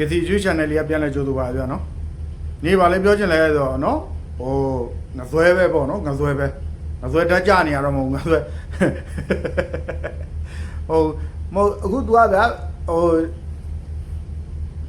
ကေစီကျွေး channel လေးကပြန်လဲကြိုးသူပါဗျာနော်နေပါလေပြောချင်လဲဆိုတော့နော်ဟိုငဇွဲပဲပေါ့နော်ငဇွဲပဲငဇွဲဓာတ်ကြနေရတော့မဟုတ်ငဇွဲဟိုမဟုတ်အခု तू ကဗျာဟို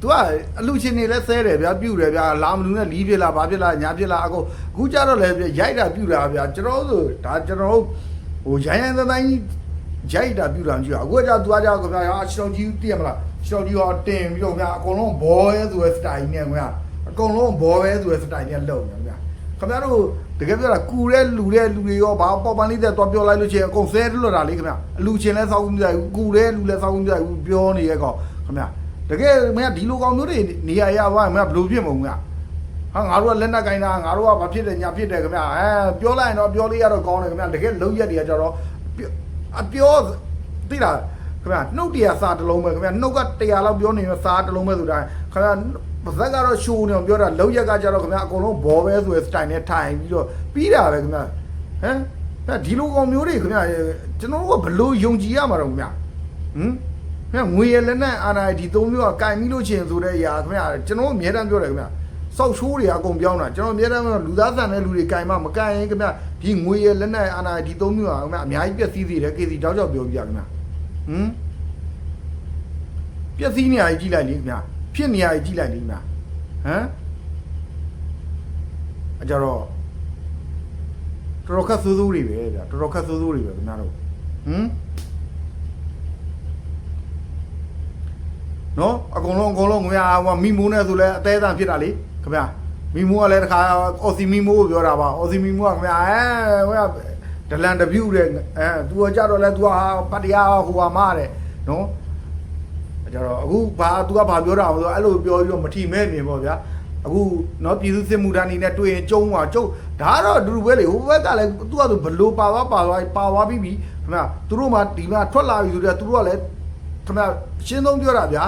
तू ကအလူချင်းနေလဲဆဲတယ်ဗျာပြုတ်တယ်ဗျာလာမလူနဲ့လီးပြစ်လာဘာဖြစ်လာညာဖြစ်လာအခုအခုကြတော့လဲရိုက်တာပြုတ်တာဗျာကျွန်တော်တို့ဒါကျွန်တော်တို့ဟိုရိုင်းရိုင်းသတိုင်းကြီးရိုက်တာပြုတ်တာကြည့်အခုကကြာ तू ကကြာခင်ဗျာဟာရှောင်းကြီးသိရမလား ရှောင်းကြီးဟောတင်ပြီးတော့ဗျာအကုန်လုံးဘောရဲဆိုတဲ့ style နဲ့ခင်ဗျာအကုန်လုံးဘောပဲဆိုတဲ့ style နဲ့လုပ်နေဗျာခင်ဗျားတို့တကယ်ပြောတာကူတဲ့လူတဲ့လူတွေရောဘာပေါ်ပန်လေးတဲ့တော့ပြောလိုက်လို့ချင်းအကုန်ဆဲလွတ်တာလေခင်ဗျာအလူချင်းလဲစောက်ကူးမကြဘူးကူတဲ့လူလဲစောက်ကူးမကြဘူးပြောနေရဲ့ကောင်ခင်ဗျာတကယ်မင်းကဒီလိုကောင်မျိုးတွေနေရာရပါမင်းကဘယ်လိုဖြစ်မုံကဟာငါတို့ကလက်နက်ကင်တာငါတို့ကဘာဖြစ်တယ်ညာဖြစ်တယ်ခင်ဗျအဲပြောလိုက်ရင်တော့ပြောလို့ရတော့ကောင်းတယ်ခင်ဗျတကယ်လုံးရက်တွေကကြတော့အပြောသိလား ခင်ဗျနှုတ်တရားစာတစ်လုံးပဲခင်ဗျနှုတ်က100လောက်ပြောနေရစာတစ်လုံးပဲဆိုတာခင်ဗျပါဇက်ကတော့ရှိုးနေအောင်ပြောတာလုံးရက်ကကြတော့ခင်ဗျအကုန်လုံးဘောပဲဆိုရယ် style နဲ့ထိုင်ပြီးတော့ပြီးတာပဲခင်ဗျဟမ်ဒီလိုကောင်မျိုးတွေခင်ဗျကျွန်တော်တို့ကဘလို့ယုံကြည်ရမှာတော့ခင်ဗျဟမ်ခင်ဗျငွေရလက်နဲ့အာနာဒီသုံးမျိုးကကင်ပြီးလို့ချင်ဆိုတဲ့အရာခင်ဗျကျွန်တော်အများတမ်းပြောတယ်ခင်ဗျစောက်ရှိုးတွေအကုန်ပြောင်းတာကျွန်တော်အများတမ်းပြောလူသားဆန်တဲ့လူတွေကင်မှမကင်ရင်ခင်ဗျဒီငွေရလက်နဲ့အာနာဒီသုံးမျိုးကခင်ဗျအများကြီးပျက်စီးစေတယ်ကေစီတောက်ကြောက်ပြောပြခင်ဗျ ဟမ်ပျက်စီးနေရကြီးကြည့်လိုက်လေခင်ဗျဖြစ်နေရကြီးကြည့်လိုက်လေခင်ဗျဟမ်အကြတော့တော်တော်ခက်ဆိုးဆိုးတွေပဲဗျတော်တော်ခက်ဆိုးဆိုးတွေပဲခင်ဗျတို့ဟမ်နော်အကုန်လုံးအကုန်လုံးငွေဟာဟိုမိမိုးနဲ့ဆိုလဲအသေးအံဖြစ်တာလေခင်ဗျာမိမိုးကလည်းတခါအော်စီမိမိုးကိုပြောတာပါအော်စီမိမိုးကခင်ဗျာအဲဟိုက ဒလန်တပြူတဲ့အဲသူကကြတော့လဲသူကဟာပတ္တရားဟိုဟာမတဲ့နော်အဲကြတော့အခုဘာသူကဘာပြောတာမလို့အဲ့လိုပြောပြီးတော့မထီမဲ့မြင်ပေါ့ဗျာအခုနော်ပြည်သူစစ်မှုထမ်းနေနဲ့တွေ့ရင်ကျုံးသွားကျုံးဒါကတော့အတူတူပဲလေဟိုဘက်ကလည်းသူကသူဘလို့ပါသွားပါသွားပါသွားပြီးပြီခင်ဗျာသူတို့မှဒီမှာထွက်လာပြီဆိုတော့သူတို့ကလည်းခင်ဗျာရှင်းဆုံးပြောတာဗျာ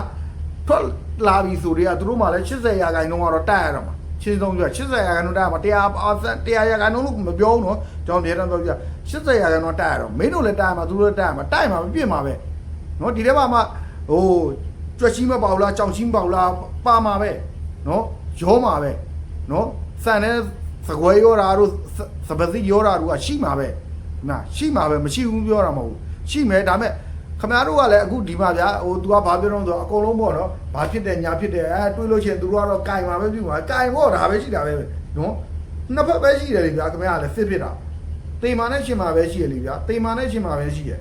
ထွက်လာပြီဆိုတော့သူတို့မှလည်း80ရာခိုင်နှုန်းကတော့တက်ရတော့မှာ ရှင်းဆုံးပြော80ရာခိုင်နှုန်းတက်ရမှာ100 100ရာခိုင်နှုန်းလို့မပြောဘူးနော်ကျွန်တော်ပြန်တော့ပြောပြ80ရာခိုင်နှုန်းတက်ရတော့မင်းတို့လည်းတက်ရမှာသူတို့လည်းတက်ရမှာတက်ရမှာမပြစ်မှာပဲနော်ဒီထဲမှာမှဟိုကြွက်ရှိမပေါလားကြောင်ရှိမပေါလားပါမှာပဲနော်ရောမှာပဲနော်စံတဲ့စကွဲရောတာတို့စပစီရောတာတို့ကရှိမှာပဲနာရှိမှာပဲမရှိဘူးပြောတာမဟုတ်ဘူးရှိမယ်ဒါပေမဲ့ ခမားတို့ကလည်းအခုဒီမှာဗျာဟို तू ကဘာပြောတော့ဆိုအကုန်လုံးပေါ့နော်ဘာဖြစ်တယ်ညာဖြစ်တယ်အဲတွေးလို့ရှိရင် तू တို့ကတော့ကင်ပါပဲပြုမှာကင်ပေါ့ဒါပဲရှိတာပဲနော်နှစ်ဖက်ပဲရှိတယ်လေဗျာခမားကလည်းစစ်ဖြစ်တာတေမာနဲ့ရှင်မာပဲရှိရလေဗျာတေမာနဲ့ရှင်မာပဲရှိရ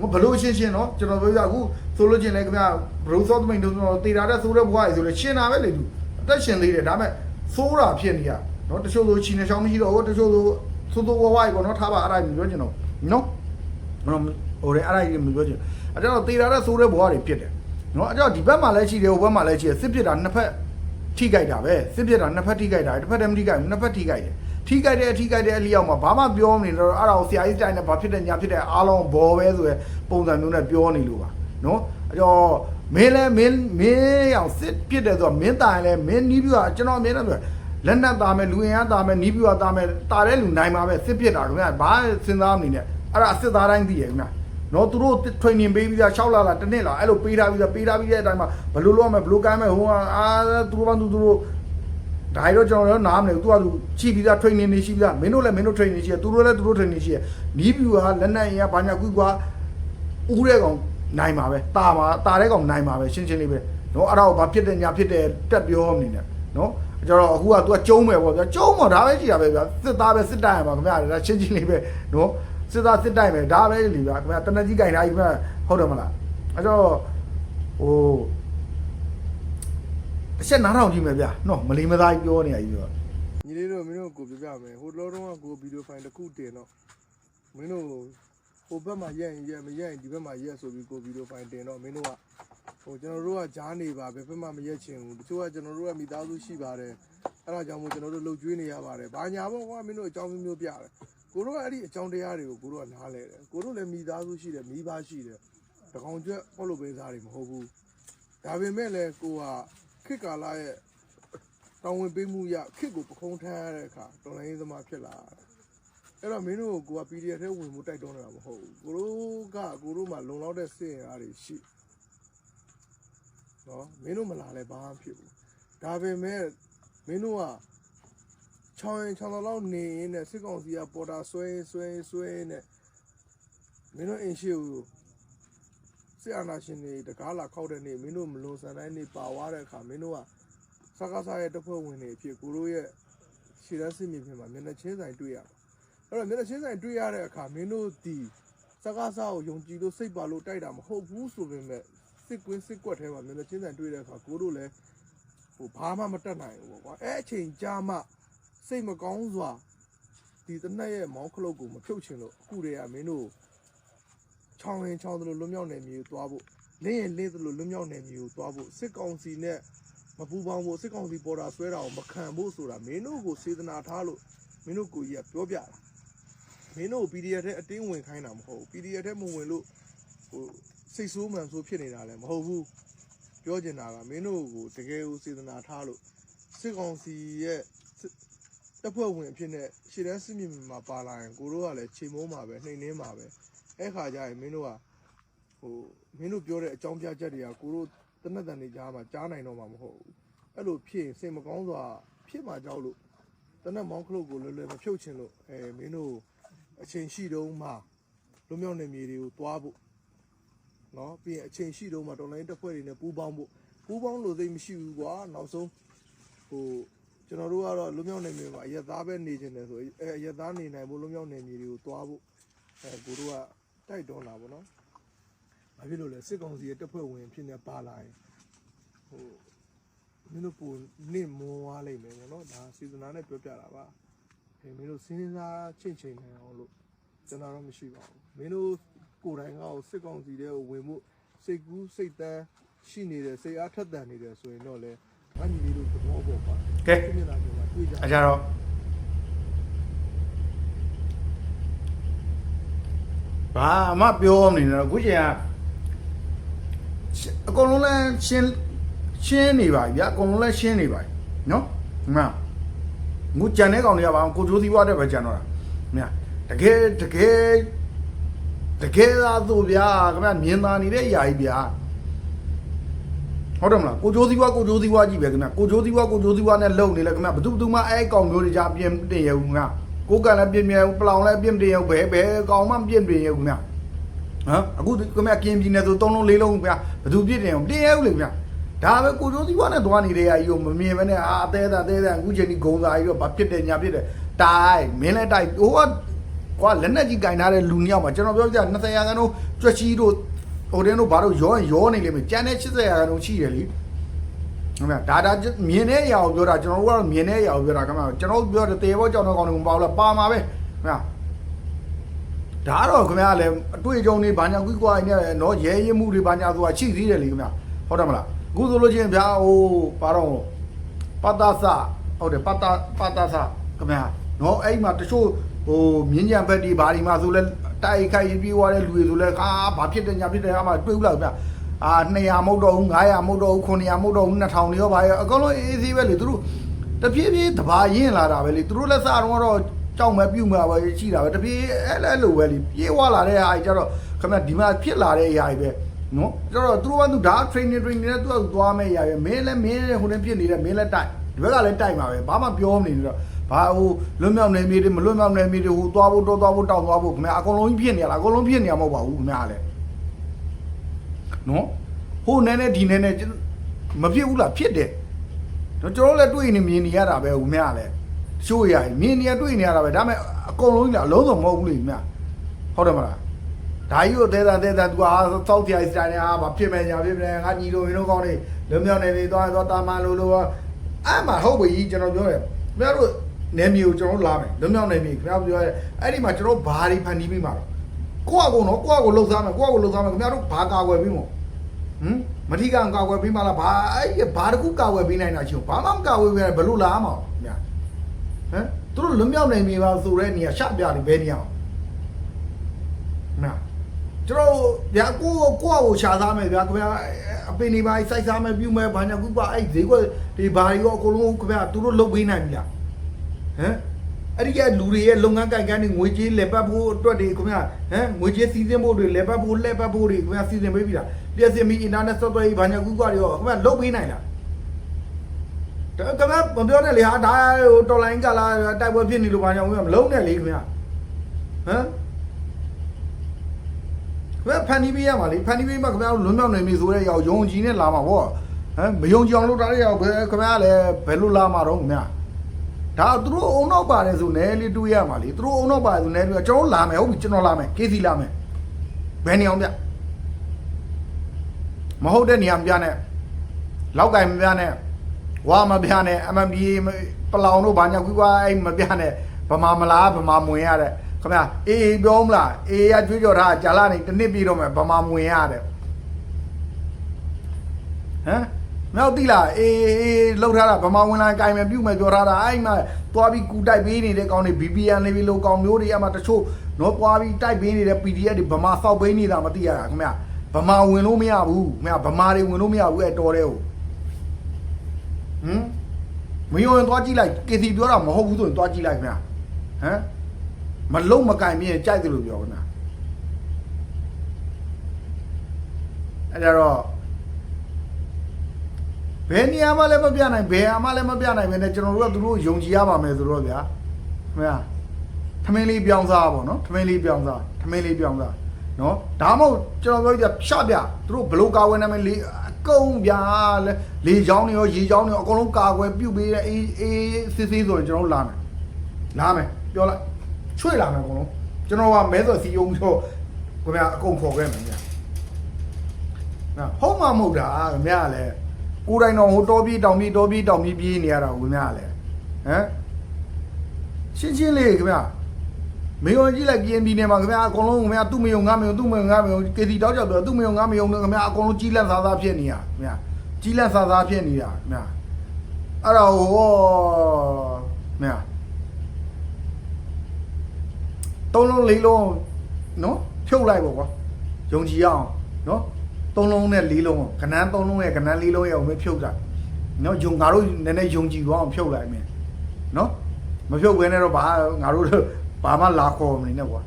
မဘလို့ရှင်းရှင်းနော်ကျွန်တော်ပြောပြအခုဆိုလို့ချင်းလဲခင်ဗျာဘရိုးစောသမိန်တို့တေတာတဲ့ဆိုးတဲ့ဘွားကြီးဆိုလဲရှင်းတာပဲလေသူအသက်ရှင်သေးတယ်ဒါပေမဲ့ဆိုးတာဖြစ်နေရနော်တချို့ဆိုချီနေချောင်းမရှိတော့ဘူးတချို့ဆိုသိုးသိုးဝဝကြီးပေါ့နော်ထားပါအဲ့ဒါမျိုးပြောချင်တော့နော်ဟိုလေအဲ့ဒါကြီးမပြောချင် အဲ့တော့တေတာတဲ့ဆိုးတဲ့ဘဝတွေဖြစ်တယ်နော်အဲ့တော့ဒီဘက်မှာလည်းရှိတယ်ဟိုဘက်မှာလည်းရှိတယ်စစ်ဖြစ်တာနှစ်ဖက်ထိကြိုက်တာပဲစစ်ဖြစ်တာနှစ်ဖက်ထိကြိုက်တာတစ်ဖက်တည်းမထိကြိုက်ဘူးနှစ်ဖက်ထိကြိုက်တယ်ထိကြိုက်တယ်ထိကြိုက်တယ်အလျောက်မှာဘာမှပြောမနေတော့အဲ့ဒါကိုဆရာကြီးတိုင်းနဲ့ဘာဖြစ်တယ်ညာဖြစ်တယ်အားလုံးဘောပဲဆိုရယ်ပုံစံမျိုးနဲ့ပြောနေလို့ပါနော်အဲ့တော့မင်းလည်းမင်းမင်းရောက်စစ်ဖြစ်တယ်ဆိုတော့မင်းတိုင်လည်းမင်းနီးပြီးတော့ကျွန်တော်အမြင်နဲ့ပြောလက်နက်သားမယ်လူအင်အားသားမယ်နီးပြီးတော့သားမယ်တာတဲ့လူနိုင်မှာပဲစစ်ဖြစ်တာခင်ဗျာဘာစဉ်းစားမနေနဲ့အဲ့ဒါအစစ်သားတိုင်းသိရခင်ဗျာ နော်သူတို့ training ပေးပြီးသား6လလာတစ်နှစ်လာအဲ့လိုပေးထားပြီးသားပေးထားပြီးတဲ့အတိုင်းမှာဘယ်လိုလုပ်ရမလဲဘယ်လိုကိုင်းမလဲဟိုကအာသူတို့ဘာသူတို့ဒါရောကျွန်တော်ရောနားမလဲသူကသူချိပြီးသား training တွေရှိပြီးသားမင်းတို့လည်းမင်းတို့ training ရှိရသူတို့လည်းသူတို့ training ရှိရနီးပြူဟာလက်နက်ရင်ကဘာညာကွီကွာဦးတဲ့ကောင်နိုင်ပါပဲတာပါတာတဲ့ကောင်နိုင်ပါပဲရှင်းရှင်းလေးပဲနော်အဲ့ဒါကိုဘာဖြစ်တယ်ညာဖြစ်တယ်တက်ပြောမနေနဲ့နော်ကျတော့အခုက तू ကကျုံးမယ်ပေါ့ဗျာကျုံးမှာဒါပဲရှိတာပဲဗျာစစ်သားပဲစစ်တိုင်ရပါခင်ဗျာဒါရှင်းရှင်းလေးပဲနော် စစ်သားစစ်တိုက်မယ်ဒါပဲလေဗျာခင်ဗျာတနက်ကြီးကြိုင်ထားကြီးခင်ဗျာဟုတ်တယ်မလားအဲ့တော့ဟိုအချက်နားထောင်ကြည့်မယ်ဗျာနော်မလီမသားကြီးပြောနေရကြီးပြောညီလေးတို့မင်းတို့ကိုပြပြမယ်ဟိုလောတော့ကကိုဗီဒီယိုဖိုင်တစ်ခုတင်တော့မင်းတို့ဟိုဘက်မှာရက်ရင်ရက်မရက်ရင်ဒီဘက်မှာရက်ဆိုပြီးကိုဗီဒီယိုဖိုင်တင်တော့မင်းတို့ကဟိုကျွန်တော်တို့ကကြားနေပါဘယ်ဘက်မှမရက်ချင်ဘူးတချို့ကကျွန်တော်တို့ကမိသားစုရှိပါတယ်အဲ့ဒါကြောင့်မို့ကျွန်တော်တို့လှုပ်ကြွေးနေရပါတယ်ဘာညာပေါ့ကွာမင်းတို့အကြောင်းမျိုးမျိုးပြတယ် ကိုတို့ကအဲ့ဒီအကြောင်းတရားတွေကိုကိုတို့ကနားလဲတယ်ကိုတို့လည်းမိသားစုရှိတယ်မိဘရှိတယ်တကောင်ကျွတ်ပေါ့လို့ပေးစားတွေမဟုတ်ဘူးဒါပေမဲ့လည်းကိုကခေတ်ကာလရဲ့တောင်းဝင်ပေးမှုရခစ်ကိုပခုံးထမ်းရတဲ့အခါတော်လိုင်းရေးသမားဖြစ်လာတာအဲ့တော့မင်းတို့ကကိုက PDF ထဲဝင်မှုတိုက်တွန်းနေတာမဟုတ်ဘူးကိုတို့ကကိုတို့မှလုံလောက်တဲ့စစ်ရင်အားတွေရှိနော်မင်းတို့မလာလဲဘာမှဖြစ်ဘူးဒါပေမဲ့မင်းတို့က ချောင်းရင်ချောင်းလောက်နေရင်နဲ့စစ်ကောင်စီကပေါ်တာဆွဲရင်ဆွဲရင်ဆွဲရင်နဲ့မင်းတို့အင်ရှိကိုစစ်အာဏာရှင်တွေတကားလာခောက်တဲ့နေ့မင်းတို့မလွန်ဆန်တိုင်းနေပါသွားတဲ့အခါမင်းတို့ကစကားစားရဲ့တပ်ဖွဲ့ဝင်တွေအဖြစ်ကိုတို့ရဲ့ရှေ့တန်းစစ်မြေပြင်မှာမျက်နှာချင်းဆိုင်တွေ့ရမှာအဲ့တော့မျက်နှာချင်းဆိုင်တွေ့ရတဲ့အခါမင်းတို့ဒီစကားစားကိုယုံကြည်လို့စိတ်ပါလို့တိုက်တာမဟုတ်ဘူးဆိုပေမဲ့စစ်ကွင်းစစ်ကွက်ထဲမှာမျက်နှာချင်းဆိုင်တွေ့တဲ့အခါကိုတို့လည်းဟိုဘာမှမတတ်နိုင်ဘူးပေါ့ကွာအဲ့အချိန်ကြာမှ စိတ်မကောင်းစွာဒီတနက်ရဲ့မောင်းခလုတ်ကိုမဖြုတ်ချင်လို့အခုတည်းကမင်းတို့ချောင်းရင်ချောင်းသလိုလွတ်မြောက်နေမျိုးသွားဖို့လင်းရင်လင်းသလိုလွတ်မြောက်နေမျိုးသွားဖို့စစ်ကောင်စီနဲ့မပူပေါင်းဖို့စစ်ကောင်စီပေါ်တာဆွဲတာကိုမခံဖို့ဆိုတာမင်းတို့ကိုစေတနာထားလို့မင်းတို့ကိုကြီးကပြောပြတာမင်းတို့ PDF ထဲအတင်းဝင်ခိုင်းတာမဟုတ်ဘူး PDF ထဲမဝင်လို့ဟိုစိတ်ဆိုးမှန်ဆိုးဖြစ်နေတာလည်းမဟုတ်ဘူးပြောချင်တာကမင်းတို့ကိုတကယ်ကိုစေတနာထားလို့စစ်ကောင်စီရဲ့စစ် တပ်ဖွဲ့ဝင်အဖြစ်နဲ့ရှေ့တန်းစစ်မြေပြင်မှာပါလာရင်ကိုတို့ကလည်းချိန်မိုးမှာပဲနှိမ်နှင်းမှာပဲအဲ့ခါကျရင်မင်းတို့ကဟိုမင်းတို့ပြောတဲ့အကြောင်းပြချက်တွေကကိုတို့တနက်တန်နေကြားမှာကြားနိုင်တော့မှာမဟုတ်ဘူးအဲ့လိုဖြစ်ရင်စိတ်မကောင်းစွာဖြစ်မှာကြောက်လို့တနက်မောင်းခလုတ်ကိုလွယ်လွယ်မဖြုတ်ချင်လို့အဲမင်းတို့အချိန်ရှိတုန်းမှာလွမြောက်နေမြေတွေကိုသွားဖို့နော်ပြီးရင်အချိန်ရှိတော့မှတော်လိုင်းတက်ဖွဲ့တွေနဲ့ပူးပေါင်းဖို့ပူးပေါင်းလို့သိမရှိဘူးကွာနောက်ဆုံးဟို ကျွန်တော်တို့ကတော့လွမြောက်နေမြေမှာအရက်သားပဲနေချင်တယ်ဆိုအဲအရက်သားနေနိုင်ဖို့လွမြောက်နေမြေတွေကိုတွားဖို့အဲကိုတို့ကတိုက်တွန်းတာပေါ့နော်ဘာဖြစ်လို့လဲစစ်ကောင်စီရဲ့တက်ဖွဲ့ဝင်ဖြစ်နေပါလာရင်ဟိုမင်းတို့ပုံနေမောသွားလိမ့်မယ်နော်ဒါစီဇနာနဲ့ပြောပြတာပါအဲမင်းတို့စဉ်းစားချင့်ချိန်နိုင်အောင်လို့ကျွန်တော်တော့မရှိပါဘူးမင်းတို့ကိုယ်တိုင်ကစစ်ကောင်စီတဲ့ဝင်မှုစိတ်ကူးစိတ်တန်းရှိနေတယ်စိတ်အားထက်သန်နေတယ်ဆိုရင်တော့လေအညီလေးတို့သဘောပေါက်ပါ ကဲဒီနေ့လာမျိုးမှာတွေ့ကြအကြတော့ဘာမှပြောမနေတော့ခုချိန်ကအကုန်လုံးလဲရှင်းရှင်းနေပါပြီဗျာအကုန်လုံးလဲရှင်းနေပါပြီနော်မှန်ငုကြံတဲ့ကောင်တွေကပါကိုကျိုးသီးပွားတဲ့ပဲကြံတော့တာမြတ်တကယ်တကယ်တကယ်သာသူဗျာခင်ဗျမြင်သာနေတဲ့အရာကြီးဗျာ ဟုတ်တယ်မလားကိုကျိုးသီးပွားကိုကျိုးသီးပွားကြီးပဲခင်ဗျကိုကျိုးသီးပွားကိုကျိုးသီးပွားနဲ့လုံနေလဲခင်ဗျဘသူဘသူမှအဲကောင်မျိုးတွေကြပြင်တင်ရဘူးခင်ဗျကိုကန်လည်းပြင်မြဲဘူးပလောင်လည်းပြင်တင်ရဘူးဘဲဘဲကောင်မှပြင်တင်ရဘူးခင်ဗျဟမ်အခုခင်ဗျာကင်းပြည်နယ်ဆို၃လုံး၄လုံးခင်ဗျာဘယ်သူပြစ်တယ်အောင်တင်ရဦးလေခင်ဗျာဒါပဲကိုကျိုးသီးပွားနဲ့သွားနေတဲ့အာကြီးကိုမမြင်မနဲ့အာအသေးတာအသေးတာအခုချိန်ဒီဂုံစားကြီးတော့ဘာဖြစ်တယ်ညာဖြစ်တယ်တိုင်မင်းလည်းတိုင်ဟိုကကွာလက်နဲ့ကြီးကင်ထားတဲ့လူနှစ်ယောက်မှာကျွန်တော်ပြောပြ20ရာခိုင်နှုန်းကြွက်ချီတို့ ဟိုတင်းတို့ဘာလို့ရောရင်ရောနေလိမ့်မယ်ကြမ်းတဲ့80ရာခိုင်နှုန်းရှိတယ်လीခင်ဗျာဒါဒါမြင်တဲ့အရာကိုပြောတာကျွန်တော်တို့ကတော့မြင်တဲ့အရာကိုပြောတာခင်ဗျာကျွန်တော်တို့ပြောတဲ့တေဘောကြောင်တော့ကောင်းတယ်မပေါ့လားပါမှာပဲခင်ဗျာဒါကတော့ခင်ဗျားလည်းအတွေ့အကြုံတွေဘာညာကွီးကွာနေတယ်နော်ရဲရဲမှုတွေဘာညာဆိုတာချိသေးတယ်လေခင်ဗျာဟုတ်တယ်မလားအခုဆိုလို့ချင်းဗျာဟိုပါတော့ပတ္တသဟုတ်တယ်ပတ္တပတ္တသခင်ဗျာနော်အဲ့မှာတချို့ဟိုမြင်းကြံဘက်ဒီဘာဒီမှာဆိုလဲ တိုက်ခိုက်ပြေးသွားတဲ့လူတွေဆိုလဲကာဘာဖြစ်တယ်ညာဖြစ်တယ်အမှတွေးဘူးလားခင်ဗျာအာ200မဟုတ်တော့ဘူး900မဟုတ်တော့ဘူး900မဟုတ်တော့ဘူး2000တွေရောဘာရောအကုန်လုံးအေးအေးသေးပဲလေသူတို့တပြေးပြေးတဘာရင့်လာတာပဲလေသူတို့လက်စတော့တော့ကြောက်မဲ့ပြုတ်မဲ့ပဲရှိတာပဲတပြေးအဲ့လဲလိုပဲလေပြေးဝလာတဲ့အားကြီးကြတော့ခင်ဗျဒီမှာဖြစ်လာတဲ့အရာကြီးပဲနော်ကျတော့သူတို့ကသူဒါ training training နဲ့သူကသွားမဲ့အရာပဲမင်းလည်းမင်းလည်းဟိုနေဖြစ်နေတဲ့မင်းလည်းတိုက်ဒီဘက်ကလည်းတိုက်မှာပဲဘာမှပြောမနေတော့ ဘာဟိုလွတ်မြောက်နေမြေတွေမလွတ်မြောက်နေမြေတွေဟိုသွားဖို့တော့သွားဖို့တောင်းသွားဖို့ခင်ဗျအကုန်လုံးကြီးဖြစ်နေရလားအကုန်လုံးဖြစ်နေရမဟုတ်ပါဘူးခင်ဗျလည်းနော်ဟိုနဲနဲဒီနဲနဲမဖြစ်ဘူးလားဖြစ်တယ်တော့ကျွန်တော်လည်းတွေ့နေမြင်နေရတာပဲဦးမရလည်းရှိုးရရင်မြင်နေရတွေ့နေရတာပဲဒါပေမဲ့အကုန်လုံးကြီးလားအလုံးစုံမဟုတ်ဘူးလေမြတ်ဟုတ်တယ်မလားဒါကြီးကိုတဲတာတဲတာသူကအာစောက်ကြိုင်စတိုင်အာဘာဖြစ်မယ်ညာဖြစ်မယ်ငါညီလိုမင်းတို့ကောင်းနေလွမြောက်နေပြီသွားသွားတာမန်လိုလိုအဲ့မှာဟုတ်ပြီကျွန်တော်ပြောရခင်ဗျားတို့ နေမျိုးကျွန်တော်လာမယ်လွမြောက်နေပြီခင်ဗျားပြောရအဲ့ဒီမှာကျွန်တော်ဘာတွေဖန်တီးပြီးမှာတော့ကိုယ့်အကုန်တော့ကိုယ့်အကုန်လှုပ်ရှားမယ်ကိုယ့်အကုန်လှုပ်ရှားမယ်ခင်ဗျားတို့ဘာကာကွယ်ပြီးမို့ဟမ်မထီကံကာကွယ်ပြီးမှလားဘာအဲ့ဘာတခုကာကွယ်ပြီးနိုင်တာချင်းဘာမှမကာကွယ်ပြီးဘယ်လိုလာမှာမြတ်ဟမ်သူတို့လွတ်မြောက်နိုင်ပြီပါဆိုတဲ့နေရာရှပြတယ်ဘယ်နေရာနာကျွန်တော်ဗျာကိုကိုကိုရှာသားမယ်ဗျာခင်ဗျာအပင်နေပါစိုက်စားမယ်ပြုမယ်ဘာညာခုပါအဲ့ဈေးကွက်ဒီဘာတွေရောအကုန်လုံးခင်ဗျာသူတို့လုတ်ပေးနိုင်ပြီလား ဟမ်အဲ့ဒီကလူတွေရဲ့လုပ်ငန်းကိုင်ကန်းတွေငွေကြေးလက်ပတ်ဖို့အတွက်တွေခင်ဗျာဟမ်ငွေကြေးစီစဉ်ဖို့တွေလက်ပတ်ဖို့လက်ပတ်ဖို့တွေခင်ဗျာစီစဉ်ပေးပြီလားလျှက်စစ်မီအင်တာနက်ဆော့ဖ်ဝဲကြီးဘာညာကူးကွာတွေရောခင်ဗျာလုတ်ပေးနိုင်လားဒါခင်ဗျာမပြောနဲ့လေဟာဒါဟိုတော်လိုင်းကလာတိုက်ပွဲဖြစ်နေလို့ဘာညာဝင်မလုံးနဲ့လေခင်ဗျာဟမ်ဘယ်ဖန်တီးပေးရမှာလေဖန်တီးပေးမှခင်ဗျာလွန်မြောက်နေပြီဆိုတဲ့ရောက်ယုံကြည်နဲ့လာမှာပေါ့ဟမ်မယုံကြည်အောင်လုပ်တာတဲ့ရောက်ဘယ်ခင်ဗျာလည်းဘယ်လိုလာမှာတော့ခင်ဗျာ ဒါသူတို့အုံနောက်ပါတယ်ဆိုနဲလေးတွေးရမှာလေသူတို့အုံနောက်ပါတယ်ဆိုနဲပြီးတော့ကျွန်တော်လာမယ်ဟုတ်ပြီကျွန်တော်လာမယ်ကေစီလာမယ်ဘယ်နေအောင်ဗျမဟုတ်တဲ့နေရာမပြနဲ့လောက်ကင်မပြနဲ့ဝါမပြနဲ့ MMD ပလောင်တို့ဘာညာကွီကွာအဲ့မပြနဲ့ဗမာမလားဗမာမဝင်ရတဲ့ခင်ဗျာအေးအေးပြောမလားအေးရကြွေးကြော်ထားကြာလာနေတစ်နှစ်ပြီးတော့မယ်ဗမာမဝင်ရတဲ့ဟမ် မြောက်တိလားအေးအေးလှုပ်ထားတာဗမာဝင်လာကြိုင်မယ်ပြုတ်မယ်ပြောထားတာအဲ့မှာသွားပြီးကူတိုက်ပေးနေတဲ့ကောင်တွေ VPN လေးပြီးလို့ကောင်မျိုးတွေအမှတချို့တော့သွားပြီးတိုက်ပေးနေတဲ့ PDF တွေဗမာစောက်ပေးနေတာမသိရတာခင်ဗျဗမာဝင်လို့မရဘူးခင်ဗျဗမာတွေဝင်လို့မရဘူးအဲ့တော်တဲ့ကိုဟမ်မယုံရင်သွားကြည့်လိုက် KC ပြောတာမဟုတ်ဘူးဆိုရင်သွားကြည့်လိုက်ခင်ဗျဟမ်မလုံးမကင်မြင်ကြိုက်တယ်လို့ပြောခင်ဗျအဲ့ဒါတော့ ဘယ်နေရာမှလည်းမပြနိုင်ဘယ်ဟာမှလည်းမပြနိုင်ဘဲနဲ့ကျွန်တော်တို့ကသူတို့ယုံကြည်ရပါမယ်ဆိုတော့ဗျာခင်ဗျာထမင်းလေးပြောင်းစားပါတော့ထမင်းလေးပြောင်းစားထမင်းလေးပြောင်းစားနော်ဒါမှမဟုတ်ကျွန်တော်ပြောပြရှပြသူတို့ဘလို့ကာဝယ်နာမည်လေးအကုန်ဗျာလေလေချောင်းတွေရောရေချောင်းတွေရောအကုန်လုံးကာကွယ်ပြုတ်ပေးတဲ့အေးအေးစစ်စစ်ဆိုရင်ကျွန်တော်လာမယ်လာမယ်ပြောလိုက်ချွေလာမယ်အကုန်လုံးကျွန်တော်ကမဲစော်စီယုံပြောခင်ဗျာအကုန်ခေါ်ခဲ့မယ်ဗျာနော်ဟုတ်မှာမဟုတ်တာခင်ဗျာလည်း ကိုယ်တိုင်တော့ဟိုတောပြေးတောင်ပြေးတောပြေးတောင်ပြေးပြေးနေရတာကိုများလဲဟမ်ရှင်းရှင်းလေးခင်ဗျမေယုံကြည့်လိုက် PNB နဲ့မှာခင်ဗျာအကုန်လုံးခင်ဗျာသူ့မယုံငါမယုံသူ့မယုံငါမယုံ KC တောက်ကြောက်ပြောသူ့မယုံငါမယုံနဲ့ခင်ဗျာအကုန်လုံးကြီးလက်သားသားဖြစ်နေရခင်ဗျာကြီးလက်သားသားဖြစ်နေတာခင်ဗျာအဲ့ဒါဟိုခင်ဗျာသုံးလုံးလေးလုံးနော်ဖြုတ်လိုက်ပေါ့ကွာယုံကြည်အောင်နော် သုံးလုံးနဲ့လေးလုံးကနန်းသုံးလုံးရဲ့ကနန်းလေးလုံးရဲ့အောင်မဖြုတ်တာနော်ယုံငါတို့နည်းနည်းယုံကြည်သွားအောင်ဖြုတ်လိုက်မယ်နော်မဖြုတ်ဘဲနဲ့တော့ဘာငါတို့ဘာမှလာခေါ်မနေနဲ့ကွာ